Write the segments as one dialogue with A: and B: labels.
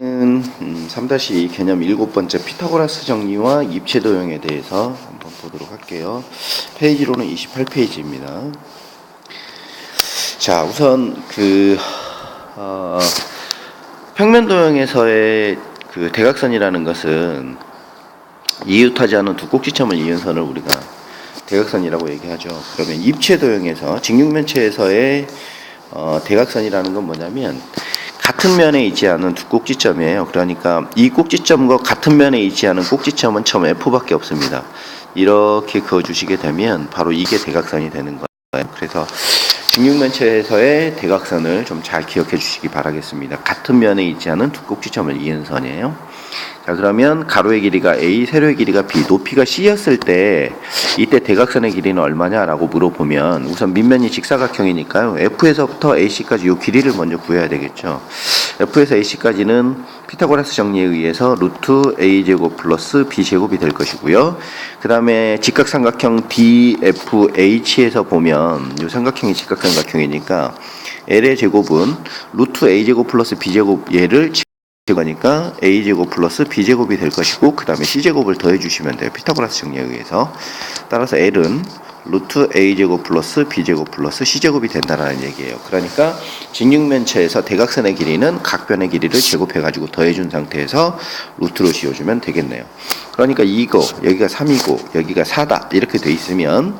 A: 는 3-2 개념 일곱 번째 피타고라스 정리와 입체 도형에 대해서 한번 보도록 할게요. 페이지로는 28페이지입니다. 자, 우선 그 어, 평면 도형에서의 그 대각선이라는 것은 이웃하지 않은 두 꼭지점을 이은 선을 우리가 대각선이라고 얘기하죠. 그러면 입체 도형에서 직육면체에서의 어, 대각선이라는 건 뭐냐면 같은 면에 않은 두 꼭지점이에요. 그러니까 이 꼭지점과 같은 면에 않은 꼭지점은 처음 F밖에 없습니다. 이렇게 그어주시게 되면 바로 이게 대각선이 되는 거예요. 그래서 직육면체에서의 대각선을 좀 잘 기억해 주시기 바라겠습니다. 같은 면에 않은 두 꼭지점을 이은 선이에요. 자 그러면 가로의 길이가 A, 세로의 길이가 B, 높이가 C였을 때 이때 대각선의 길이는 얼마냐라고 물어보면 우선 밑면이 직사각형이니까요. F에서부터 AC까지 이 길이를 먼저 구해야 되겠죠. F에서 AC까지는 피타고라스 정리에 의해서 루트 A제곱 플러스 B제곱이 될 것이고요. 그 다음에 직각삼각형 DFH에서 보면 이 삼각형이 직각삼각형이니까 L의 제곱은 루트 A제곱 플러스 B제곱 얘를 제곱하니까 a제곱 플러스 b제곱이 될 것이고 그 다음에 c제곱을 더해 주시면 돼요. 피타고라스 정리에 의해서 따라서 l은 루트 a제곱 플러스 b제곱 플러스 c제곱이 된다는 얘기예요. 그러니까 직육면체에서 대각선의 길이는 각 변의 길이를 제곱해 가지고 더해 준 상태에서 루트로 씌워주면 되겠네요. 그러니까 이거 여기가 3이고 여기가 4다 이렇게 돼 있으면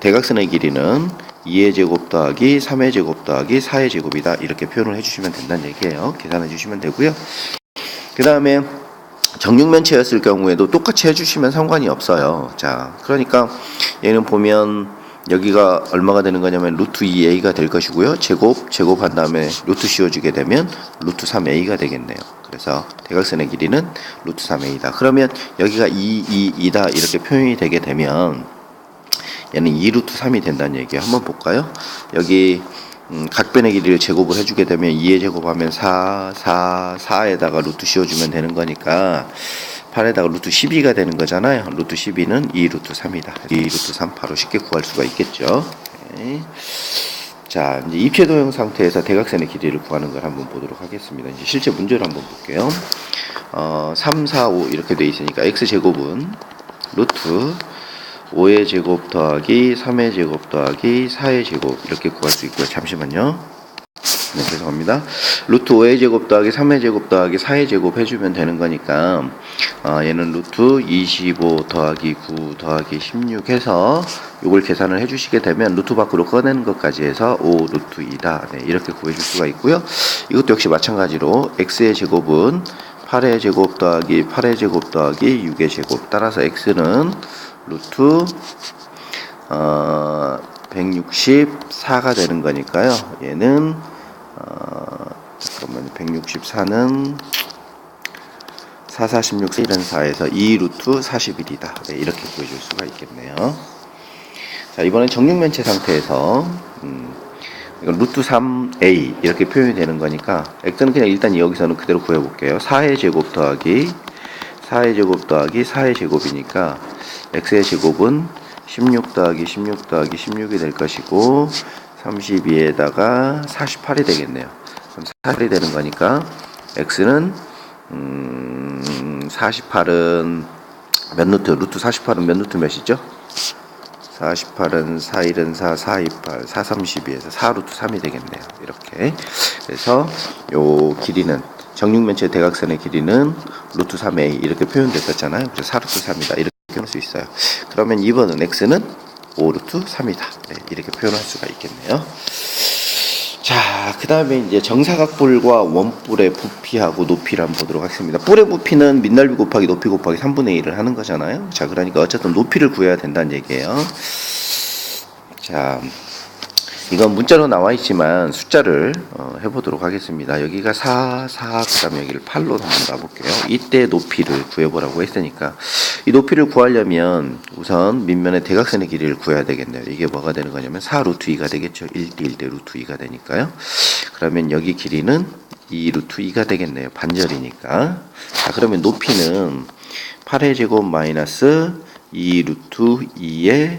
A: 대각선의 길이는 2의 제곱 더하기 3의 제곱 더하기 4의 제곱이다 이렇게 표현을 해주시면 된다는 얘기예요. 계산해 주시면 되고요. 그 다음에 정육면체였을 경우에도 똑같이 해주시면 상관이 없어요. 자, 그러니까 얘는 보면 여기가 얼마가 되는 거냐면 루트 2a가 될 것이고요. 제곱 제곱한 다음에 루트 씌워주게 되면 루트 3a가 되겠네요. 그래서 대각선의 길이는 루트 3a다. 그러면 여기가 2, 2, 2다 이렇게 표현이 되게 되면 얘는 2루트 3이 된다는 얘기예요. 한번 볼까요? 여기 음, 각변의 길이를 제곱을 해주게 되면 2의 제곱하면 4, 4, 4에다가 루트 씌워주면 되는 거니까 8에다가 루트 12가 되는 거잖아요. 루트 12는 2 루트 3이다. 2 루트 3 바로 쉽게 구할 수가 있겠죠. 네. 자, 이제 입체 도형 상태에서 대각선의 길이를 구하는 걸 한번 보도록 하겠습니다. 이제 실제 문제를 한번 볼게요. 어, 3, 4, 5 이렇게 돼 있으니까 x 제곱은 루트 5의 제곱 더하기 3의 제곱 더하기 4의 제곱 이렇게 구할 수 있고요. 잠시만요. 네, 죄송합니다. 루트 5의 제곱 더하기 3의 제곱 더하기 4의 제곱 해주면 되는 거니까 어, 얘는 루트 25 더하기 9 더하기 16 해서 이걸 계산을 해주시게 되면 루트 밖으로 꺼내는 것까지 해서 5 루트 2다. 네, 이렇게 구해줄 수가 있고요. 이것도 역시 마찬가지로 x의 제곱은 8의 제곱 더하기 8의 제곱 더하기 6의 제곱 따라서 x는 루트 어, 164가 되는 거니까요. 얘는 어, 잠깐만요. 164는 4, 4, 16, 1은 4에서 2 루트 41이다. 네, 이렇게 구해줄 수가 있겠네요. 자, 이번엔 정육면체 상태에서 음, 이건 루트 3a 이렇게 표현이 되는 거니까 x는 그냥 일단 여기서는 그대로 구해볼게요. 4의 제곱 더하기 4의 제곱 더하기 4의 제곱이니까 x의 제곱은 16 더하기 16 더하기 16이 될 것이고 32에다가 48이 되겠네요. 그럼 48이 되는 거니까 x는 음 48은 몇 루트? 루트 48은 몇 루트 몇이죠? 48은 4, 1은 4, 4, 28, 4, 32에서 4 루트 3이 되겠네요. 이렇게. 그래서 요 길이는 정육면체 대각선의 길이는 루트 3a 이렇게 표현됐었잖아요. 그래서 4 루트 3이다. 이렇게 표현할 수 있어요. 그러면 2번은 x는 5 루트 3이다. 네, 이렇게 표현할 수가 있겠네요. 자, 그 다음에 이제 정사각뿔과 원뿔의 부피하고 높이를 한번 보도록 하겠습니다. 뿔의 부피는 밑넓이 곱하기 높이 곱하기 3분의 1을 하는 거잖아요. 자, 그러니까 어쨌든 높이를 구해야 된다는 얘기예요. 자, 이건 문자로 나와 있지만 숫자를 어, 해보도록 하겠습니다. 여기가 4, 4, 그 다음에 여기를 8로 한번 가볼게요. 이때 높이를 구해보라고 했으니까 이 높이를 구하려면 우선 밑면의 대각선의 길이를 구해야 되겠네요. 이게 뭐가 되는 거냐면 4 루트 2가 되겠죠. 1대 1대 루트 2가 되니까요. 그러면 여기 길이는 2 루트 2가 되겠네요. 반절이니까. 자, 그러면 높이는 8의 제곱 마이너스 2 루트 2의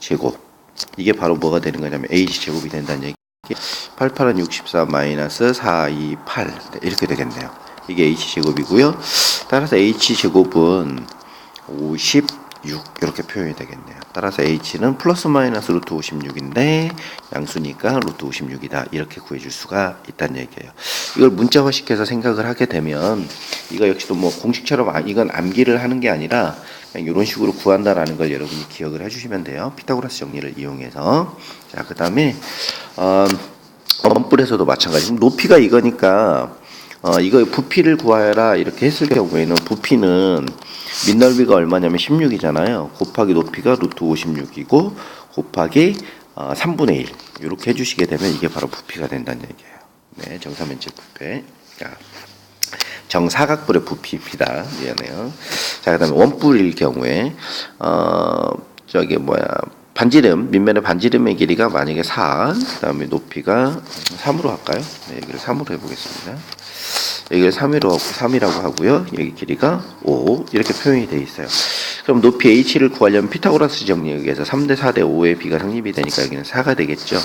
A: 제곱. 이게 바로 뭐가 되는 거냐면 h 제곱이 된다는 얘기. 88은 64 마이너스 4, 2, 8 네, 이렇게 되겠네요. 이게 h제곱이고요. 따라서 h제곱은 56 이렇게 표현이 되겠네요. 따라서 h는 플러스 마이너스 루트 56인데 양수니까 루트 56이다 이렇게 구해줄 수가 있다는 얘기예요. 이걸 문자화 시켜서 생각을 하게 되면 이거 역시도 뭐 공식처럼 아, 이건 암기를 하는 게 아니라 이런 식으로 구한다라는 걸 여러분이 기억을 해주시면 돼요. 피타고라스 정리를 이용해서 자 그 다음에 어, 원뿔에서도 마찬가지. 높이가 이거니까 어, 이거 부피를 구하여라 이렇게 했을 경우에는 부피는 밑넓이가 얼마냐면 16이잖아요. 곱하기 높이가 루트 56이고 곱하기 어, 3분의 1 이렇게 해주시게 되면 이게 바로 부피가 된다는 얘기예요. 네, 정사면체 부피. 자, 정사각뿔의 부피입니다. 미안해요. 자, 그 다음에 원뿔일 경우에 어 저기 뭐야 반지름 밑면의 반지름의 길이가 만약에 4, 그 다음에 높이가 3으로 할까요? 네, 여기를 3으로 해보겠습니다. 여기를 3이라고 3이라고 하고요. 여기 길이가 5 이렇게 표현이 되어 있어요. 그럼 높이 h를 구하려면 피타고라스 정리에 의해서 3대 4대 5의 b가 성립이 되니까 여기는 4가 되겠죠.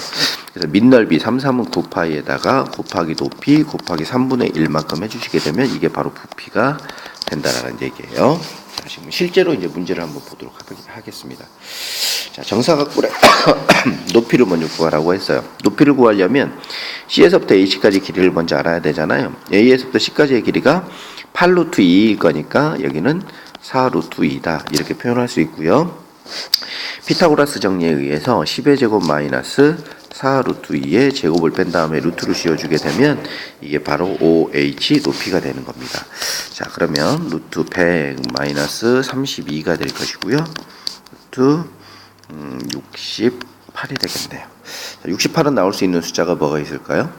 A: 그래서 밑넓이 3, 3은 9파이에다가 곱하기 높이 곱하기 3분의 1만큼 해주시게 되면 이게 바로 부피가 된다라는 얘기예요. 자, 지금 실제로 이제 문제를 한번 보도록 하- 하겠습니다. 자, 정사각뿔의 높이를 먼저 구하라고 했어요. 높이를 구하려면 C에서부터 H까지 길이를 먼저 알아야 되잖아요. A에서부터 C까지의 길이가 8루트 2일 거니까 여기는 4 루트 2다. 이렇게 표현할 수 있고요. 피타고라스 정리에 의해서 10의 제곱 마이너스 4 루트 2의 제곱을 뺀 다음에 루트를 씌워주게 되면 이게 바로 OH 높이가 되는 겁니다. 자, 그러면 루트 100 마이너스 32가 될 것이고요. 루트 음, 68이 되겠네요. 자, 68은 나올 수 있는 숫자가 뭐가 있을까요?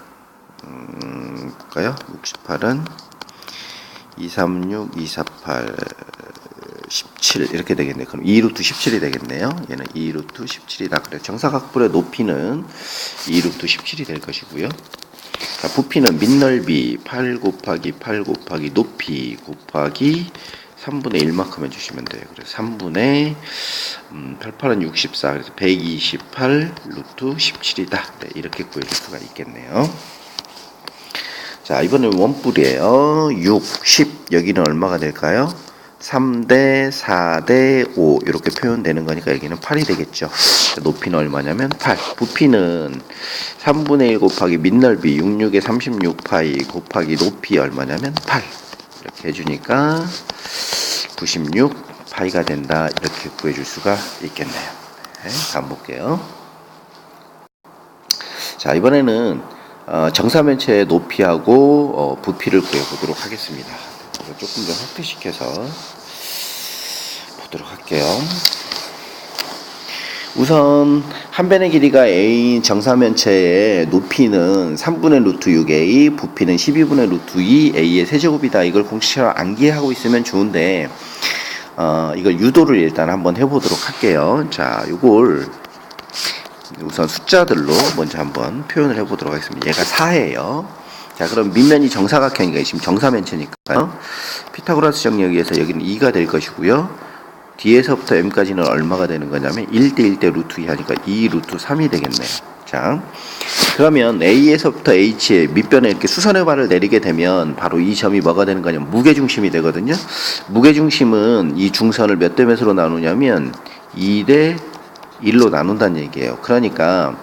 A: 음, 볼까요? 68은 236, 248, 17 이렇게 되겠네요. 그럼 2루트 17이 되겠네요. 얘는 2루트 17이다. 그래 정사각뿔의 높이는 2루트 17이 될 것이고요. 자, 부피는 밑넓이 8 곱하기 8 곱하기 높이 곱하기 3분의 1만큼 해주시면 돼요. 그래서 3분의 음, 88은 64, 그래서 128 루트 17이다. 네, 이렇게 구해줄 수가 있겠네요. 자, 이번엔 원뿔이에요. 6, 10. 여기는 얼마가 될까요? 3대 4대 5 이렇게 표현되는 거니까 여기는 8이 되겠죠. 높이는 얼마냐면 8. 부피는 3분의 1 곱하기 밑넓이 66의 36파이 곱하기 높이 얼마냐면 8. 이렇게 해주니까 96 파이가 된다. 이렇게 구해줄 수가 있겠네요. 네, 다음 볼게요. 자, 이번에는 어, 정사면체의 높이하고 어, 부피를 구해보도록 하겠습니다. 이거 조금 더 확대시켜서 보도록 할게요. 우선 한 변의 길이가 a인 정사면체의 높이는 3분의 루트 6a, 부피는 12분의 루트 2 a의 세제곱이다. 이걸 공식처럼 암기하고 있으면 좋은데 어, 이걸 유도를 일단 한번 해보도록 할게요. 자, 이걸 우선 숫자들로 먼저 한번 표현을 해보도록 하겠습니다. 얘가 4예요. 자, 그럼 밑면이 정사각형이니까 지금 정사면체니까요. 피타고라스 정리에 의해서 여기는 2가 될 것이고요. 뒤에서부터 m까지는 얼마가 되는 거냐면 1대 1대 루트 2 하니까 2 루트 3이 되겠네요. 자, 그러면 A에서부터 H에 밑변에 이렇게 수선의 발을 내리게 되면 바로 이 점이 뭐가 되는 거냐면 무게중심이 되거든요. 무게중심은 이 중선을 몇 대 몇으로 나누냐면 2대 1로 나눈다는 얘기예요. 그러니까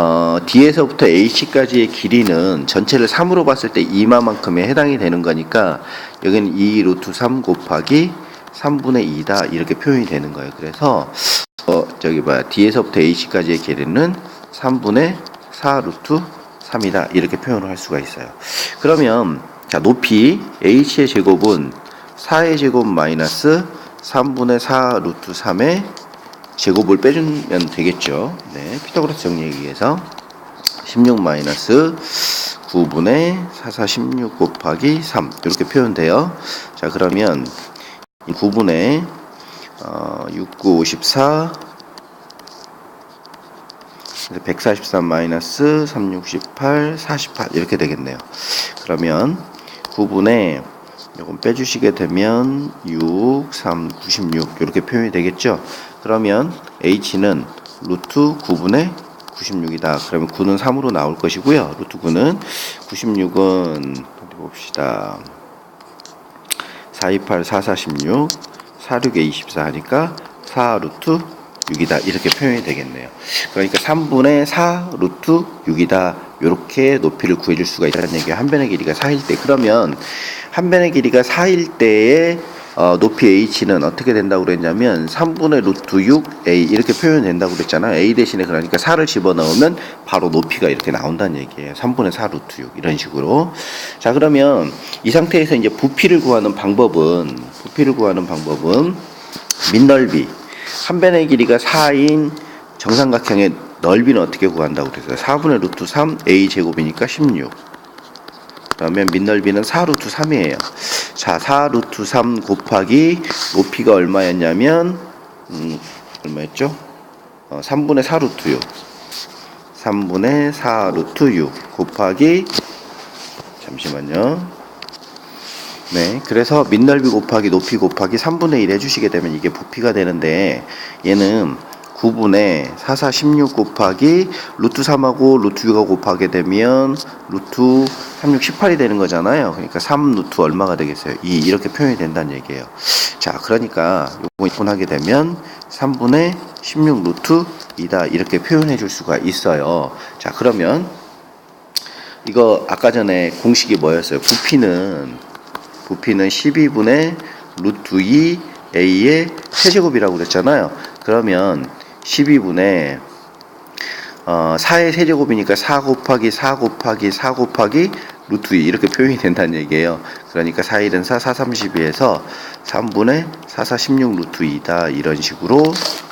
A: 어, D에서부터 H까지의 길이는 전체를 3으로 봤을 때 이마만큼에 해당이 되는 거니까 여기는 2 루트 3 곱하기 3분의 2다 이렇게 표현이 되는 거예요. 그래서 어, 저기 뭐야 D에서부터 H까지의 길이는 3분의 4 루트 3이다 이렇게 표현을 할 수가 있어요. 그러면 자 높이 H의 제곱은 4의 제곱 마이너스 3분의 4 루트 3의 제곱을 빼주면 되겠죠. 네, 피타고라스 정리에 의해서 16 마이너스 9분의 4, 4, 16 곱하기 3 이렇게 표현돼요. 자 그러면 이 9분의 어, 6, 9, 54 143 마이너스 3, 68, 48 이렇게 되겠네요. 그러면 9분의 이건 빼주시게 되면 6, 3, 96 이렇게 표현이 되겠죠. 그러면 h는 루트 9분의 96이다. 그러면 9는 3으로 나올 것이고요. 루트 9는 96은 어디 봅시다. 428, 4416, 46에 24 하니까 4 루트 6이다. 이렇게 표현이 되겠네요. 그러니까 3분의 4 루트 6이다. 이렇게 높이를 구해줄 수가 있다는 얘기예요. 한 변의 길이가 4일 때. 그러면 한 변의 길이가 4일 때의 어, 높이 h는 어떻게 된다고 그랬냐면 3분의 루트 6a 이렇게 표현된다고 그랬잖아요. a 대신에 그러니까 4를 집어넣으면 바로 높이가 이렇게 나온다는 얘기예요. 3분의 4 루트 6 이런 식으로. 자 그러면 이 상태에서 이제 부피를 구하는 방법은 부피를 구하는 방법은 밑넓이 한 변의 길이가 4인 정삼각형의 넓이는 어떻게 구한다고 그랬어요? 4분의 루트 3 a 제곱이니까 16. 그러면 밑넓이는 4 루트 3이에요. 자, 4 루트 3 곱하기 높이가 얼마였냐면 음, 얼마였죠? 어, 3분의 4 루트 6. 3분의 4 루트 6 곱하기 잠시만요. 네, 그래서 밑넓이 곱하기 높이 곱하기 3분의 1 해주시게 되면 이게 부피가 되는데 얘는 9분의 4, 4, 16 곱하기 루트 3하고 루트 6하고 곱하게 되면 루트 36, 18이 되는 거잖아요. 그러니까 3 루트 얼마가 되겠어요? 2 이렇게 표현이 된다는 얘기예요. 자, 그러니까 요거 분하게 되면 3분의 16 루트 2다 이렇게 표현해 줄 수가 있어요. 자, 그러면 이거 아까 전에 공식이 뭐였어요? 부피는 부피는 12분의 루트 2 a의 세제곱이라고 그랬잖아요. 그러면 12분의 어, 4의 세제곱이니까 4 곱하기 4 곱하기 4 곱하기 루트 2 이렇게 표현이 된다는 얘기예요. 그러니까 4 1은 4, 4, 32에서 3분의 4, 4, 16 루트 2다 이런 식으로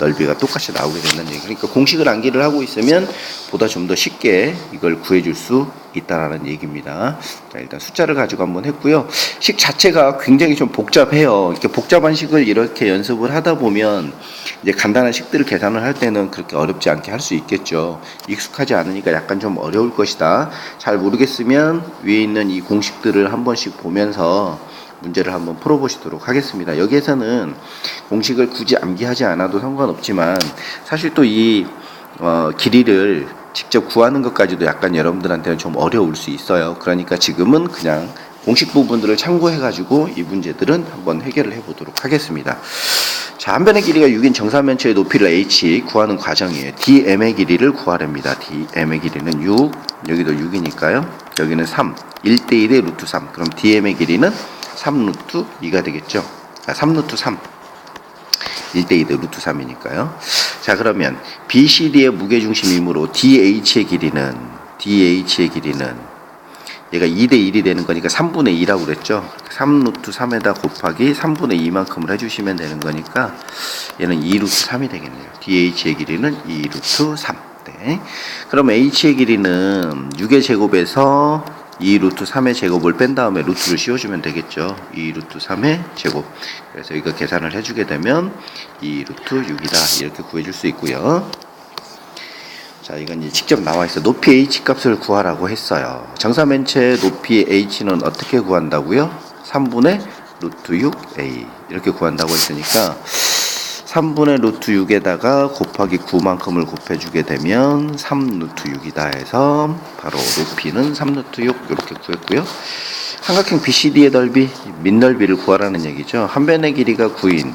A: 넓이가 똑같이 나오게 된다는 얘기. 그러니까 공식을 암기를 하고 있으면 보다 좀 더 쉽게 이걸 구해줄 수 있다라는 얘기입니다. 자, 일단 숫자를 가지고 한번 했고요. 식 자체가 굉장히 좀 복잡해요. 이렇게 복잡한 식을 이렇게 연습을 하다 보면 이제 간단한 식들을 계산을 할 때는 그렇게 어렵지 않게 할 수 있겠죠. 익숙하지 않으니까 약간 좀 어려울 것이다. 잘 모르겠으면 위에 있는 이 공식들을 한 번씩 보면서 문제를 한번 풀어보시도록 하겠습니다. 여기에서는 공식을 굳이 암기하지 않아도 상관없지만 사실 또이 어, 길이를 직접 구하는 것까지도 약간 여러분들한테는 좀 어려울 수 있어요. 그러니까 지금은 그냥 공식 부분들을 참고해가지고 이 문제들은 한번 해결을 해보도록 하겠습니다. 자, 한 변의 길이가 6인 정사면체의 높이를 h 구하는 과정이에요. dm의 길이를 구하랍니다. dm의 길이는 6, 여기도 6이니까요. 여기는 3, 1대 1의 루트 3. 그럼 dm의 길이는 3 루트 2가 되겠죠. 아, 3 루트 3. 1대 2대 루트 3이니까요. 자, 그러면 BCD의 무게중심이므로 DH의 길이는 DH의 길이는 얘가 2대 1이 되는 거니까 3분의 2라고 그랬죠. 3 루트 3에다 곱하기 3분의 2만큼을 해주시면 되는 거니까 얘는 2 루트 3이 되겠네요. DH의 길이는 2 루트 3. 네. 그럼 H의 길이는 6의 제곱에서 2 루트 3의 제곱을 뺀 다음에 루트를 씌워주면 되겠죠. 2 루트 3의 제곱. 그래서 이거 계산을 해주게 되면 2 루트 6이다. 이렇게 구해줄 수 있고요. 자, 이건 이제 직접 나와 있어. 높이 h 값을 구하라고 했어요. 정사면체 높이 h는 어떻게 구한다고요? 3분의 루트 6a 이렇게 구한다고 했으니까 3분의 루트 6에다가 곱하기 9만큼을 곱해주게 되면 3 루트 6이다 해서 바로 높이는 3 루트 6 이렇게 구했고요. 삼각형 BCD의 넓이, 밑넓이를 구하라는 얘기죠. 한 변의 길이가 9인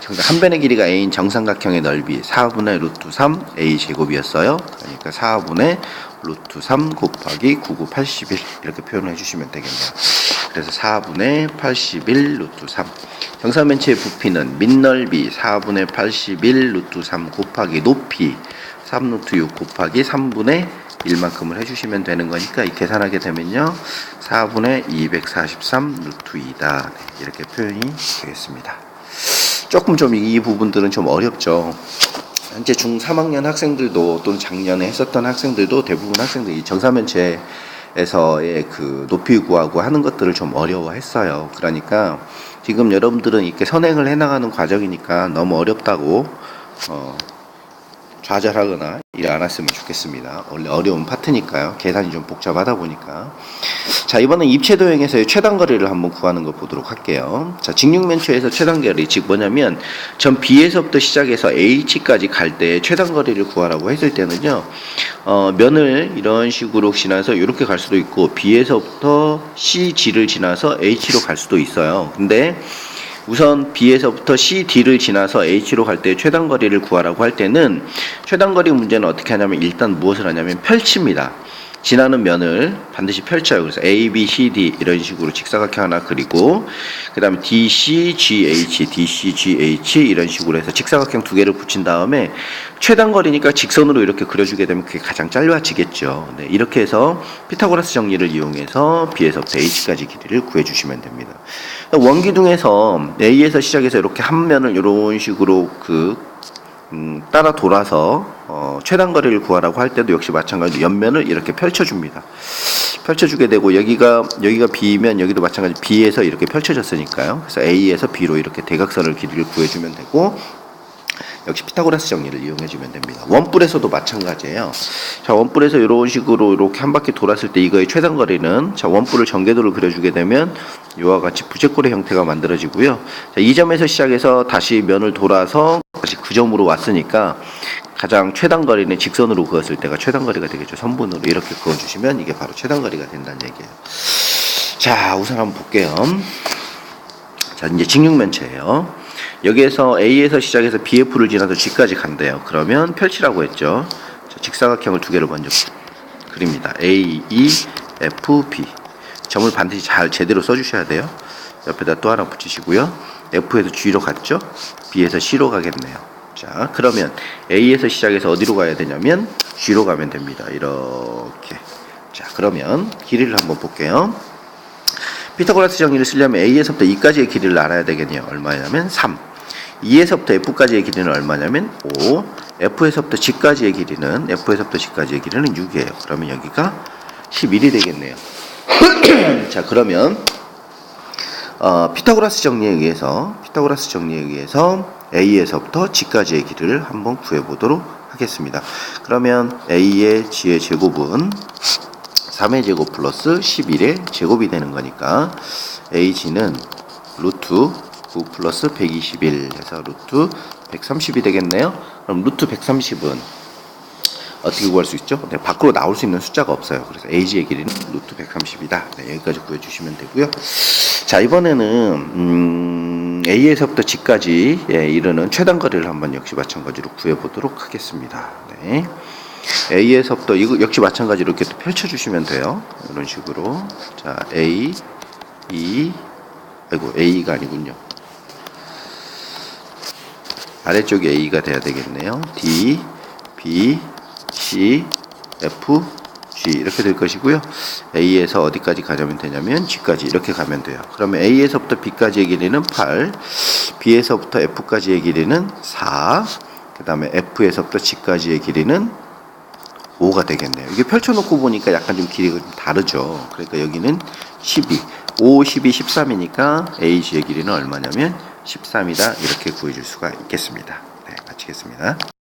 A: 정답 한 변의 길이가 a인 정삼각형의 넓이 4분의 루트 3 a 제곱이었어요. 그러니까 4분의 루트 3 곱하기 99 81 이렇게 표현을 해주시면 되겠네요. 그래서 4분의 81 루트 3 정사면체의 부피는 밑넓이 4분의 81 루트 3 곱하기 높이 3 루트 6 곱하기 3분의 1만큼을 해주시면 되는 거니까 이 계산하게 되면요 4분의 243 루트 2다 네, 이렇게 표현이 되겠습니다. 조금 좀 이 부분들은 좀 어렵죠. 현재 중 3학년 학생들도 또는 작년에 했었던 학생들도 대부분 학생들이 정사면체 에서의 그 높이 구하고 하는 것들을 좀 어려워했어요. 그러니까 지금 여러분들은 이렇게 선행을 해나가는 과정이니까 너무 어렵다고 어, 좌절하거나 일 안 했으면 좋겠습니다. 원래 어려운 파트니까요. 계산이 좀 복잡하다 보니까. 자, 이번엔 입체 도형에서의 최단 거리를 한번 구하는 거 보도록 할게요. 자, 직육면체에서 최단 거리, 즉 뭐냐면 전 B에서부터 시작해서 H까지 갈 때 최단 거리를 구하라고 했을 때는요. 어, 면을 이런 식으로 지나서 이렇게 갈 수도 있고 B에서부터 CG를 지나서 H로 갈 수도 있어요. 근데 우선 B에서부터 CD를 지나서 H로 갈 때 최단 거리를 구하라고 할 때는 최단 거리 문제는 어떻게 하냐면 일단 무엇을 하냐면 펼칩니다. 지나는 면을 반드시 펼쳐요. 그래서 A, B, C, D 이런 식으로 직사각형 하나 그리고 그 다음에 D, C, G, H, D, C, G, H 이런 식으로 해서 직사각형 두 개를 붙인 다음에 최단 거리니까 직선으로 이렇게 그려주게 되면 그게 가장 짧아지겠죠. 네, 이렇게 해서 피타고라스 정리를 이용해서 B에서부터 H까지 길이를 구해주시면 됩니다. 원기둥에서 A에서 시작해서 이렇게 한 면을 이런 식으로 그 음, 따라 돌아서 어, 최단 거리를 구하라고 할 때도 역시 마찬가지로 옆면을 이렇게 펼쳐줍니다. 펼쳐주게 되고 여기가 여기가 B면 여기도 마찬가지 B에서 이렇게 펼쳐졌으니까요. 그래서 A에서 B로 이렇게 대각선을 길이를 구해주면 되고 역시 피타고라스 정리를 이용해 주면 됩니다. 원뿔에서도 마찬가지예요. 자 원뿔에서 이런 식으로 이렇게 한 바퀴 돌았을 때 이거의 최단 거리는 자 원뿔을 전개도를 그려주게 되면 이와 같이 부채꼴의 형태가 만들어지고요. 자, 이 점에서 시작해서 다시 면을 돌아서 다시 그 점으로 왔으니까 가장 최단 거리는 직선으로 그었을 때가 최단 거리가 되겠죠. 선분으로 이렇게 그어주시면 이게 바로 최단 거리가 된다는 얘기예요. 자 우선 한번 볼게요. 자 이제 직육면체예요. 여기에서 A에서 시작해서 BF를 지나서 G까지 간대요. 그러면 펼치라고 했죠. 자, 직사각형을 두 개를 먼저 그립니다. A, E, F, B. 점을 반드시 잘 제대로 써주셔야 돼요. 옆에다 또 하나 붙이시고요. F에서 G로 갔죠. B에서 C로 가겠네요. 자, 그러면 A에서 시작해서 어디로 가야 되냐면 G로 가면 됩니다. 이렇게. 자, 그러면 길이를 한번 볼게요. 피타고라스 정리를 쓰려면 A에서부터 E까지의 길이를 알아야 되겠네요. 얼마냐면 3. E에서부터 F까지의 길이는 얼마냐면 5. F에서부터 G까지의 길이는 F에서부터 G까지의 길이는 6이에요. 그러면 여기가 11이 되겠네요. 자, 그러면 어, 피타고라스 정리에 의해서 피타고라스 정리에 의해서 A에서부터 G까지의 길이를 한번 구해 보도록 하겠습니다. 그러면 A의 G의 제곱은 3의 제곱 플러스 11의 제곱이 되는 거니까 AG는 루트 9 플러스 121 해서 루트 130이 되겠네요. 그럼 루트 130은 어떻게 구할 수 있죠? 네, 밖으로 나올 수 있는 숫자가 없어요. 그래서 AG의 길이는 루트 130이다. 네, 여기까지 구해주시면 되고요. 자 이번에는 음, A에서부터 G까지 예, 이르는 최단 거리를 한번 역시 마찬가지로 구해보도록 하겠습니다. 네. A에서부터 이거 역시 마찬가지로 이렇게 또 펼쳐주시면 돼요. 이런 식으로 자 A, E, 아이고 A가 아니군요. 아래쪽이 A가 돼야 되겠네요. D, B, C, F, G 이렇게 될 것이고요. A에서 어디까지 가자면 되냐면 G까지 이렇게 가면 돼요. 그러면 A에서부터 B까지의 길이는 8, B에서부터 F까지의 길이는 4, 그 다음에 F에서부터 G까지의 길이는 5가 되겠네요. 이게 펼쳐놓고 보니까 약간 좀 길이가 좀 다르죠. 그러니까 여기는 12, 5, 12, 13이니까 AG의 길이는 얼마냐면 13이다. 이렇게 구해줄 수가 있겠습니다. 네, 마치겠습니다.